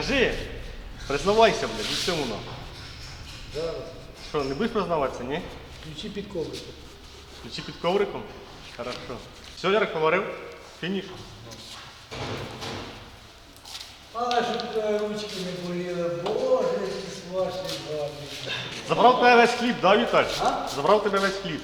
Кажи, признавайся, блядь, у цьому нам. Зараз. Що, не будеш признаватися, ні? Ключі під ковриком. Ключі під ковриком? Хорошо. Все, Ярик поварив? Фініш. Але щоб твої ручки не боліли, боже, які смачні гарні. Забрав тебе весь хліб, да, Віталь? А? Забрав тебе весь хліб.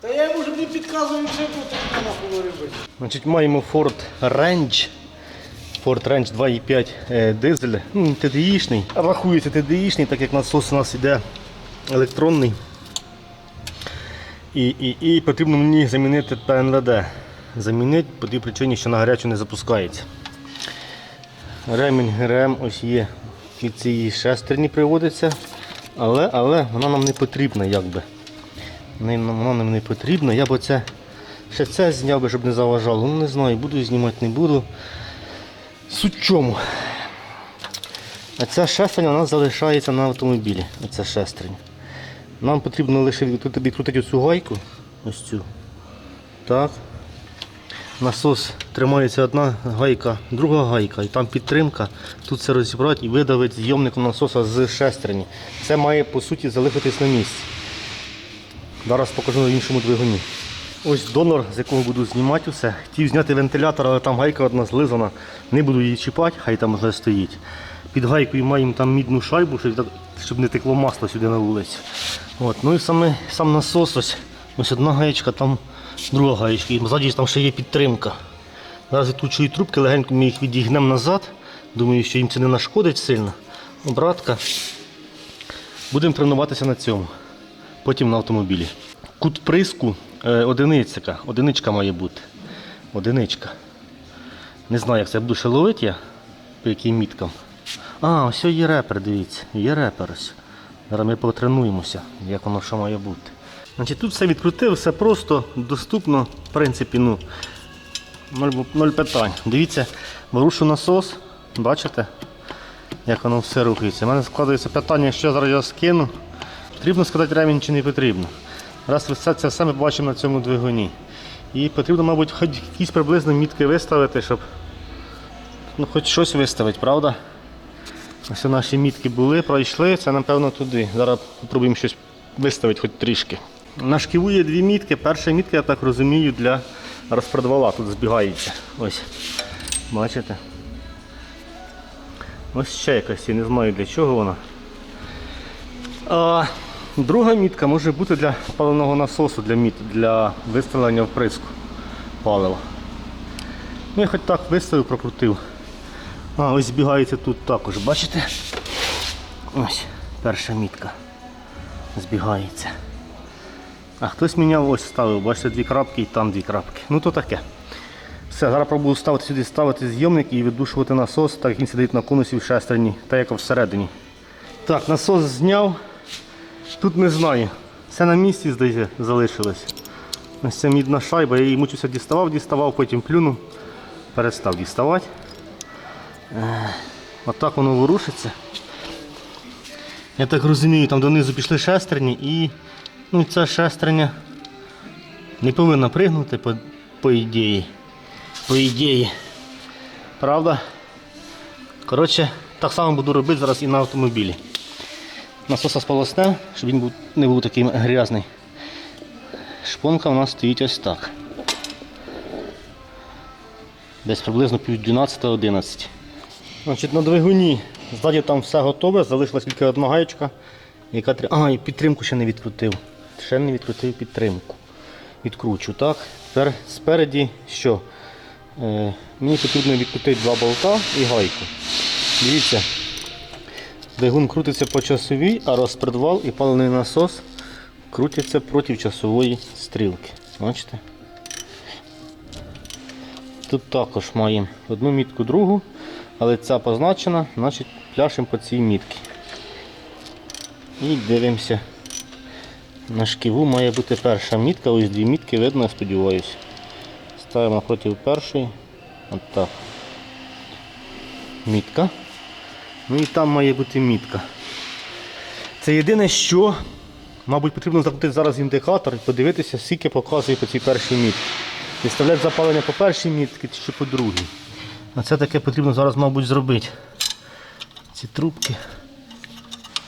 Та я йому вже не підказую, що тут вона поговорив. Значить, маємо Ford Range. Ford Range 2.5 е, дизель. Ну, TDI-шний. Рахується TDI-шний, так як насос у нас іде електронний. І, і, і потрібно мені замінити ПНВД. Замінити по тій причині, що на гарячу не запускається. Ремінь ГРМ ось є від цієї шестерні приводиться. Але, але вона нам не потрібна якби. Не- Воно нам не потрібно. Я б оце ще це зняв би, щоб не заважало. Ну не знаю, буду знімати, не буду. Суть в чому. Ця шестерня у нас залишається на автомобілі. Оця шестерня. Нам потрібно лише відкрути, відкрутити цю гайку. Ось цю. Так. Насос тримається одна гайка, друга гайка, і там підтримка. Тут це розібрати і видавити зйомником насоса з шестерні. Це має по суті залишитись на місці. Зараз покажу на іншому двигуні. Ось донор, з якого буду знімати все. Хотів зняти вентилятор, але там гайка одна злизана. Не буду її чіпати, хай там вже стоїть. Під гайкою маємо там мідну шайбу, щоб, не текло масло сюди на вулицю. От. Ну і саме, сам насос ось. Ось одна гаєчка, там друга гаєчка. І ззаді там ще є підтримка. Зараз відкручую трубки, легенько ми їх відігнемо назад. Думаю, що їм це не нашкодить сильно. Обратка. Будемо тренуватися на цьому. Потім на автомобілі. Кут приску е. Одиничка має бути. Одиничка. Не знаю, як це буду ще ловити я, по яким міткам. А, ось є репер, дивіться. Є репер ось. Зараз ми потренуємося, як воно що має бути. Значить, тут все відкрутив, все просто, доступно, в принципі, ну, ноль, ноль питань. Дивіться, ворушу насос, бачите, як воно все рухається. У мене складається питання, що зараз я скину. Потрібно сказати ремінь чи не потрібно. Раз це все ми бачимо на цьому двигуні. І потрібно, мабуть, хоч якісь приблизно мітки виставити, щоб ну, хоч щось виставити, правда? Ось наші мітки були, пройшли, це напевно туди. Зараз спробуємо щось виставити хоч трішки. На шківу є дві мітки. Перша мітка, я так розумію, для розпродвала тут збігається. Ось. Бачите? Ось ще якась, я не знаю для чого вона. Друга мітка може бути для паливного насосу, для, міт, для виставлення вприску палива. Ну я хоч так виставив, прокрутив. А, ось збігається тут також, бачите? Ось перша мітка. Збігається. А хтось міняв ось ставив, бачите, дві крапки і там дві крапки. Ну то таке. Все, зараз пробую ставити сюди, ставити зйомник і віддушувати насос, так як він сидить на конусі в шестерні, та як всередині. Так, насос зняв. Тут не знаю. Все на місці, здається, залишилось. Ось ця мідна шайба, я її мучився діставав, діставав, потім плюнув, перестав діставати. Е, Отак воно ворушиться. Я так розумію, там донизу пішли шестерні і ну, ця шестерня не повинна пригнути по, по ідеї. По ідеї. Правда? Коротше, так само буду робити зараз і на автомобілі. Насоса сполосне, щоб він не був такий грязний. Шпонка у нас стоїть ось так. Десь приблизно пів 12-11. Значить, на двигуні ззаді там все готове, залишилась тільки одна гаєчка. Яка... А, і підтримку ще не відкрутив. Ще не відкрутив підтримку. Відкручу, так. Тепер спереді що? Е, мені потрібно відкрутити два болта і гайку. Дивіться, двигун крутиться по часовій, а розпредвал і паливний насос крутяться проти часової стрілки. Бачите? Тут також маємо одну мітку, другу, але ця позначена, значить пляшемо по цій мітці. І дивимося. На шківу має бути перша мітка, ось дві мітки видно, я сподіваюся. Ставимо напроти першої. От так. Мітка. Ну і там має бути мітка. Це єдине, що, мабуть, потрібно закрутити зараз індикатор і подивитися, скільки показує по цій першій мітці. Виставляти запалення по першій мітці чи по другій. А це таке потрібно зараз, мабуть, зробити. Ці трубки.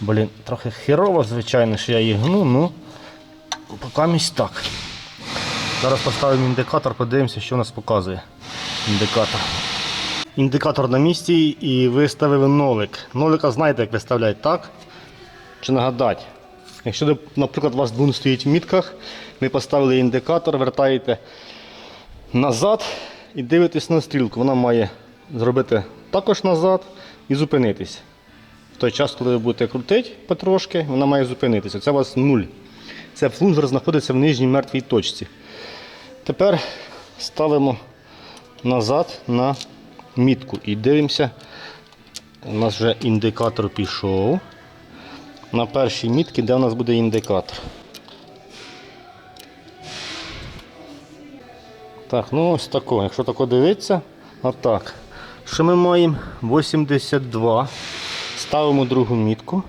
Блін, трохи херово, звичайно, що я їх гну, ну поки так. Зараз поставимо індикатор, подивимося, що у нас показує. Індикатор. Індикатор на місці і виставили нолик. Нолика знаєте, як виставляють, так? Чи нагадати? Якщо, наприклад, у вас двун стоїть в мітках, ви поставили індикатор, вертаєте назад і дивитесь на стрілку. Вона має зробити також назад і зупинитись. В той час, коли ви будете крутити потрошки, вона має зупинитися. Це у вас нуль. Це плунжер знаходиться в нижній мертвій точці. Тепер ставимо назад на мітку і дивимося. У нас вже індикатор пішов. На першій мітці, де у нас буде індикатор. Так, ну ось тако. Якщо тако дивитися, отак. Що ми маємо? 82. Ставимо другу мітку.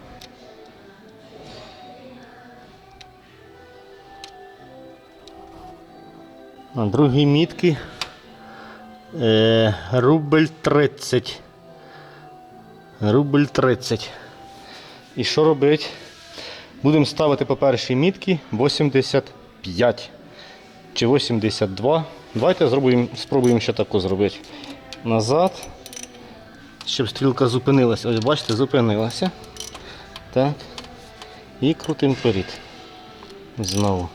На другій мітці е, рубль 30. Рубль 30. І що робити? Будемо ставити по першій мітці 85 чи 82. Давайте зробимо, спробуємо ще таку зробити. Назад. Щоб стрілка зупинилася. Ось бачите, зупинилася. Так. І крутимо вперед. Знову.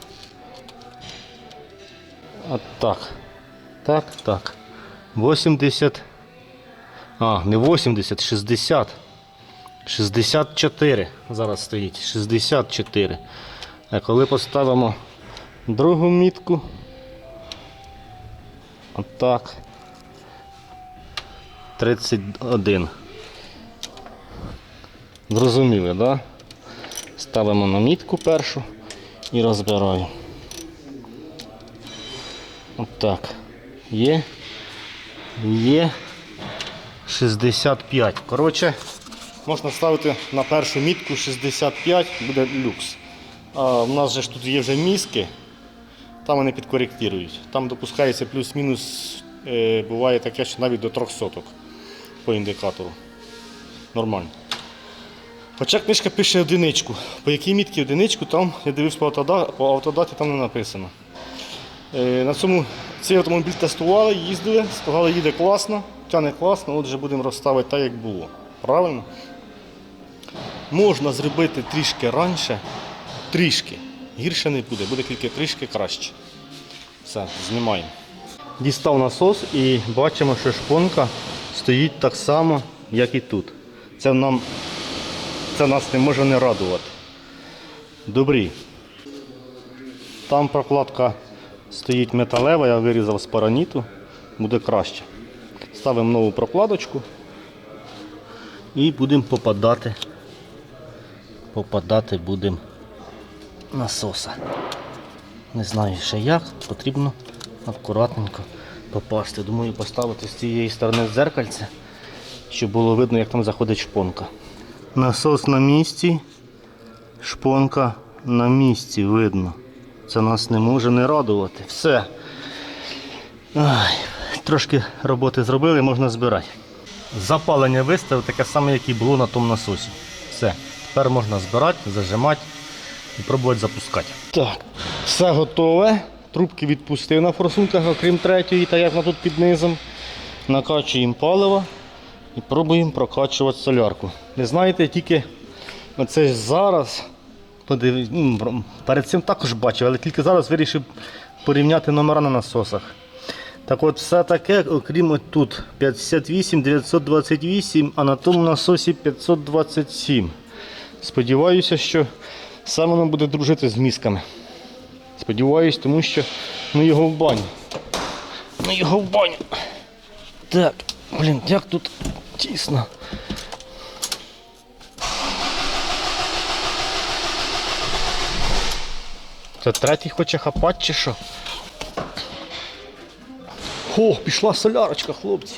От так. Так, так. 80. А, не 80, 60. 64 зараз стоїть. 64. А коли поставимо другу мітку. Отак. 31. Зрозуміли, так? Да? Ставимо на мітку першу і розбираємо. Отак. Є. Є. 65. Коротше, можна ставити на першу мітку 65, буде люкс. А в нас же ж тут є вже мізки, там вони підкоректують. Там допускається плюс-мінус, е, буває таке, що навіть до 300 соток по індикатору. Нормально. Хоча книжка пише одиничку. По якій мітці одиничку, там я дивився по автодаті там не написано. Е, На цьому цей автомобіль тестували, їздили, сказали, їде класно, тяне класно, отже будемо розставити так, як було. Правильно? Можна зробити трішки раніше, трішки. Гірше не буде, буде тільки трішки краще. Все, знімаємо. Дістав насос і бачимо, що шпонка стоїть так само, як і тут. Це нам це нас не може не радувати. Добрі. Там прокладка стоїть металева, я вирізав з параніту, буде краще. Ставимо нову прокладочку і будемо попадати. Попадати будемо насоса. Не знаю ще як, потрібно акуратненько попасти. Думаю, поставити з цієї сторони дзеркальце, щоб було видно, як там заходить шпонка. Насос на місці, шпонка на місці видно. Це нас не може не радувати. Все. Ай, трошки роботи зробили, можна збирати. Запалення виставив таке саме, як і було на тому насосі. Все. Тепер можна збирати, зажимати і пробувати запускати. Так, все готове. Трубки відпустив на форсунках, окрім третьої, та як вона тут під низом. Накачуємо паливо і пробуємо прокачувати солярку. Не знаєте, тільки оце зараз ну, перед цим також бачив, але тільки зараз вирішив порівняти номера на насосах. Так от все таке, окрім тут 58 928, а на тому насосі 527. Сподіваюся, що саме воно буде дружити з мізками. Сподіваюсь, тому що ну його в баню. Ну його в баню. Так, блін, як тут тісно. Це третій хоче хапати чи що? О, пішла солярочка, хлопці.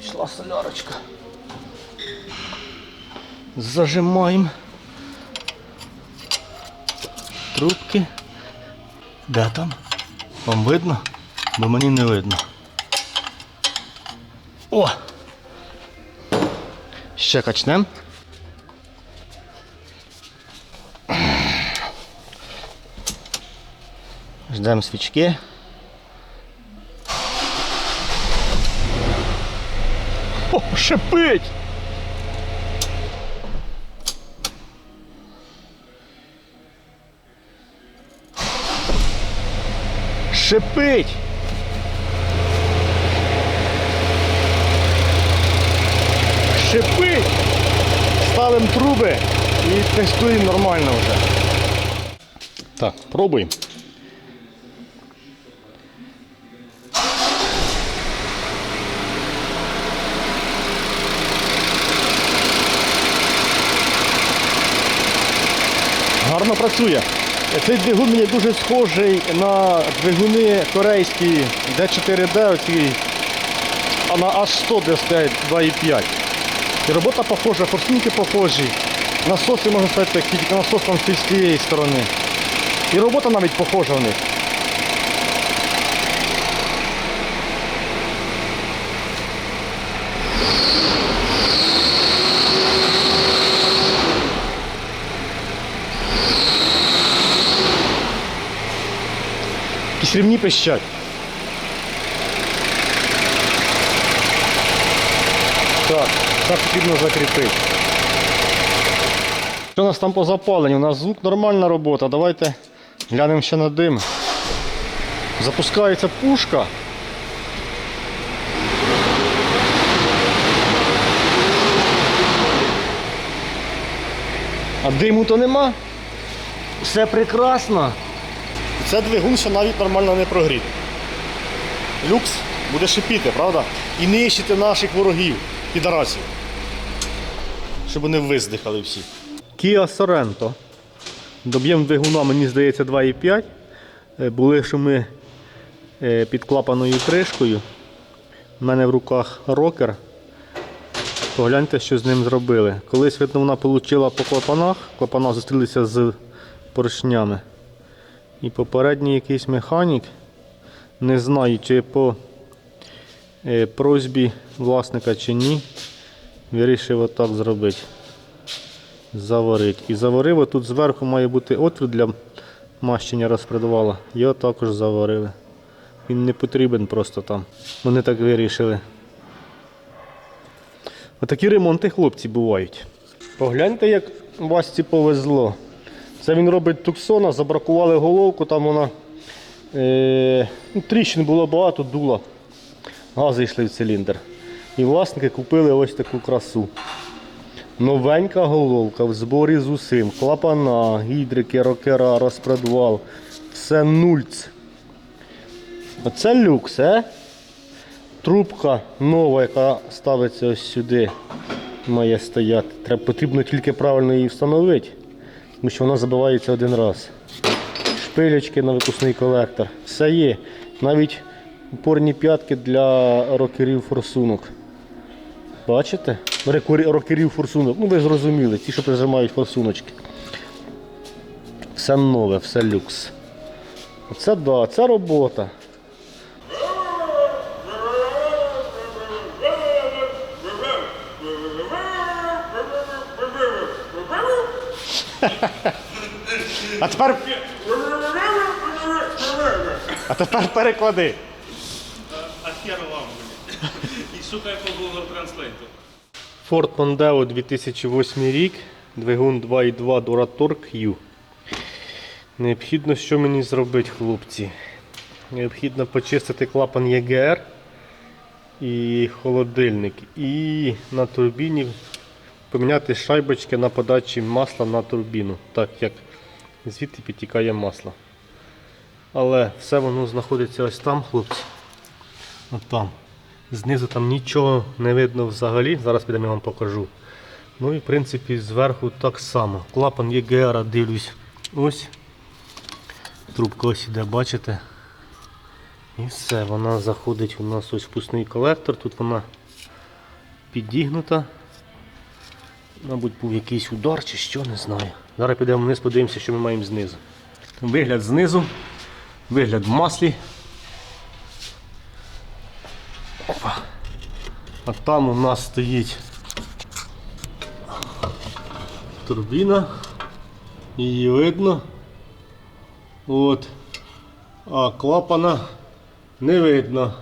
Пішла солярочка. Зажимаємо. Трубки. Де там? Вам видно? Бо мені не видно. О! Ще качнем. Ждемо свічки. О, шипить! Шипить! Шипить! Ставимо труби і тестуємо нормально вже. Так, пробуємо. Гарно працює. Цей двигун мені дуже схожий на двигуни корейські D4D, оці, а на H100, де стоять 2,5. І робота похожа, форсунки похожі. Насоси можна сказати тільки насос там з цієї сторони. І робота навіть похожа в них. Якісь рівні пищать. Так, так потрібно закріпити. Що у нас там по запаленню? У нас звук нормальна робота. Давайте глянемо ще на дим. Запускається пушка. А диму то нема. Все прекрасно. Це двигун ще навіть нормально не прогріт. Люкс буде шипіти, правда? І нищити наших ворогів, підарасів. Щоб вони виздихали всі. Kia Sorento. Доб'єм двигуна, мені здається, 2,5. Е, Були шуми е, під клапаною кришкою. У мене в руках рокер. Погляньте, що з ним зробили. Колись, видно, вона отримала по клапанах. Клапана зустрілися з поршнями. І попередній якийсь механік, не знаю, чи по е, просьбі власника чи ні, вирішив отак зробити. Заварити. І заварив, тут зверху має бути отвір для мащення розпредвала. Його також заварили. Він не потрібен просто там. Вони так вирішили. Отакі ремонти хлопці бувають. Погляньте, як Васці повезло. Це він робить туксона, забракували головку, там вона е, ну, тріщин було багато, дула. Гази йшли в циліндр. І власники купили ось таку красу. Новенька головка в зборі з усім. Клапана, гідрики, рокера, розпредвал. Все нульц. Оце люкс, е? Трубка нова, яка ставиться ось сюди, має стояти. Треба, потрібно тільки правильно її встановити, тому що вона забивається один раз. Шпилечки на випускний колектор. Все є. Навіть упорні п'ятки для рокерів форсунок. Бачите? Рокерів форсунок. Ну ви зрозуміли, ті, що прижимають форсуночки. Все нове, все люкс. Оце да, це робота. А тепер, а тепер переклади. А хер вам. І шукай по Google Translate. Ford Mondeo 2008 рік, двигун 2.2 Duratorq Q. Необхідно, що мені зробити, хлопці? Необхідно почистити клапан ЄГР і холодильник. І на турбіні поміняти шайбочки на подачі масла на турбіну, так як звідти підтікає масло. Але все воно знаходиться ось там, хлопці. От там. Знизу там нічого не видно взагалі. Зараз підемо я вам покажу. Ну і в принципі зверху так само. Клапан ЄГР дивлюсь. Ось. Трубка ось іде, бачите? І все, вона заходить у нас ось впускний колектор. Тут вона підігнута. Мабуть, був якийсь удар чи що, не знаю. Зараз підемо вниз, подивимося, що ми маємо знизу. Вигляд знизу, вигляд в маслі. Опа. А там у нас стоїть турбіна. Її видно. От. А клапана не видно.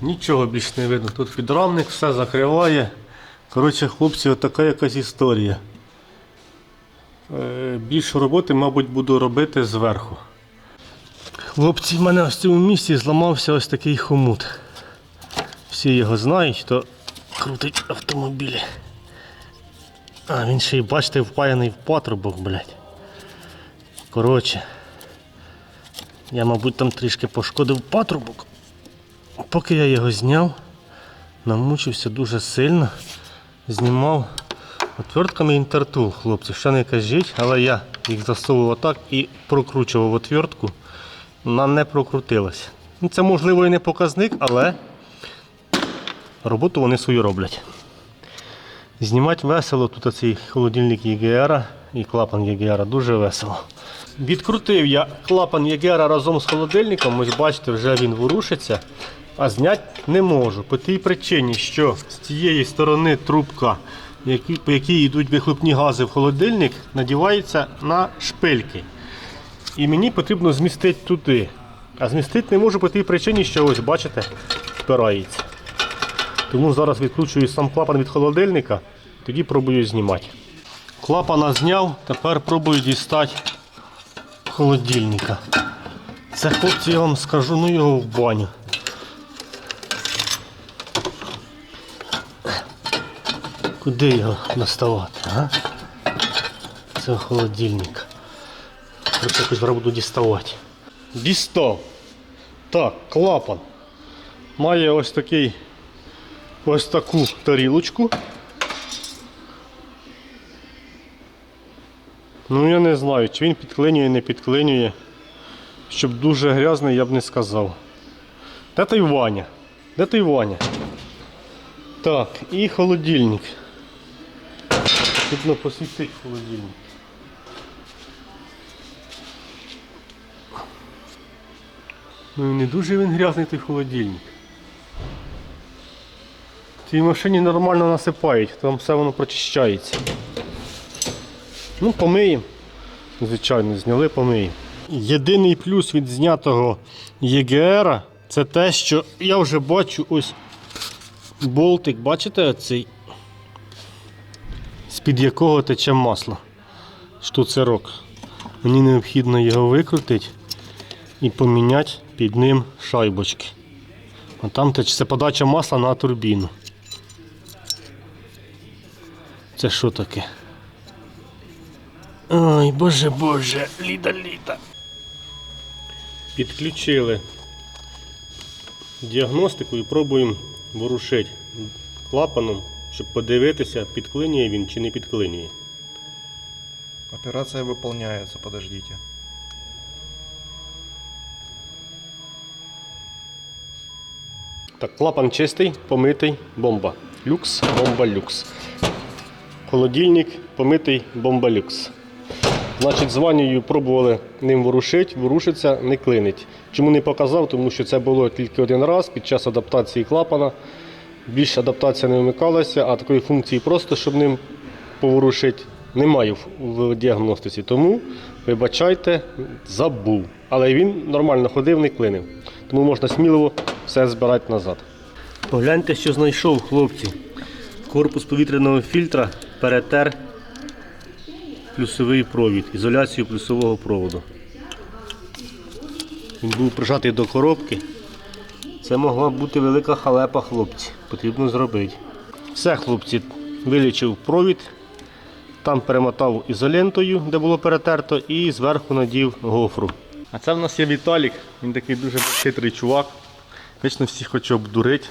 Нічого більш не видно. Тут підрамник все закриває. Коротше, хлопці, отака якась історія. Е, Більше роботи, мабуть, буду робити зверху. Хлопці, в мене в цьому місці зламався ось такий хомут. Всі його знають, хто крутить автомобілі. А, він ще й, бачите, впаяний в патрубок, блядь. Коротше. Я, мабуть, там трішки пошкодив патрубок. Поки я його зняв, намучився дуже сильно. Знімав отвертками інтертул, хлопці. Що не кажіть, але я їх засовував отак і прокручував отвертку. Вона не прокрутилась. Ну, Це можливо і не показник, але роботу вони свою роблять. Знімати весело, тут цей холодильник ЄГР і клапан ЄГР дуже весело. Відкрутив я клапан ЄГР разом з холодильником, ось бачите, вже він ворушиться, а зняти не можу. По тій причині, що з цієї сторони трубка, які- по якій йдуть вихлопні гази в холодильник, надівається на шпильки. І мені потрібно змістити туди. А змістити не можу по тій причині, що ось бачите, впирається. Тому зараз відкручую сам клапан від холодильника, тоді пробую знімати. Клапана зняв, тепер пробую дістати холодильника. Це хлопці, я вам скажу, ну його в баню. Куди його доставати? А? Це холодильник. Короче, якось буду діставати. Дістав. Так, клапан. Має ось такий ось таку тарілочку. Ну я не знаю, чи він підклинює, не підклинює. Щоб дуже грязний, я б не сказав. Де той Ваня? Де той Ваня? Так, і холодильник. Потрібно посвітити холодильник. Ну і не дуже він грязний той холодильник. Цій машині нормально насипають, там все воно прочищається. Ну, помиємо. Звичайно, зняли, помиємо. Єдиний плюс від знятого ЄГР це те, що я вже бачу ось болтик, бачите оцей, з-під якого тече масло. Штуцерок. Мені необхідно його викрутити і поміняти під ним шайбочки. А там тече подача масла на турбіну. Це що таке? Ой, боже боже, ліда ліда. Підключили діагностику і пробуємо ворушити клапаном, щоб подивитися, підклинює він чи не підклинює. Операция выполняется, подождите. Так, клапан чистий, помитий, бомба. Люкс, бомба люкс. Холодильник помитий, бомба люкс. Значить, з ваннею пробували ним ворушити, ворушиться, не клинить. Чому не показав? Тому що це було тільки один раз під час адаптації клапана. Більше адаптація не вмикалася, а такої функції просто, щоб ним поворушити, немає в- в діагностиці. Тому, вибачайте, забув. Але він нормально ходив, не клинив. Тому можна сміливо все збирати назад. Погляньте, що знайшов, хлопці. Корпус повітряного фільтра перетер плюсовий провід, ізоляцію плюсового проводу. Він був прижатий до коробки. Це могла бути велика халепа, хлопці. Потрібно зробити. Все, хлопці, вилічив провід, там перемотав ізолентою, де було перетерто, і зверху надів гофру. А це в нас є Віталік, він такий дуже хитрий чувак. Вічно всіх хоче обдурити.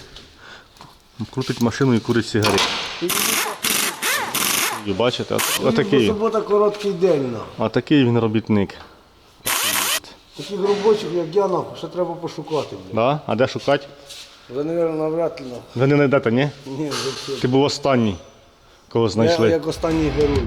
Крутить машину і курить сигарети. Бачите, отакий. Субота короткий день. на. А такий він робітник. Таких робочих, як я, нахуй, ще треба пошукати. блядь. Да? А де шукати? Ви, мабуть, навряд ли. нахуй. Ви не знайдете, ні? Ні, взагалі. Ти був останній, кого Я знайшли. як останній герой.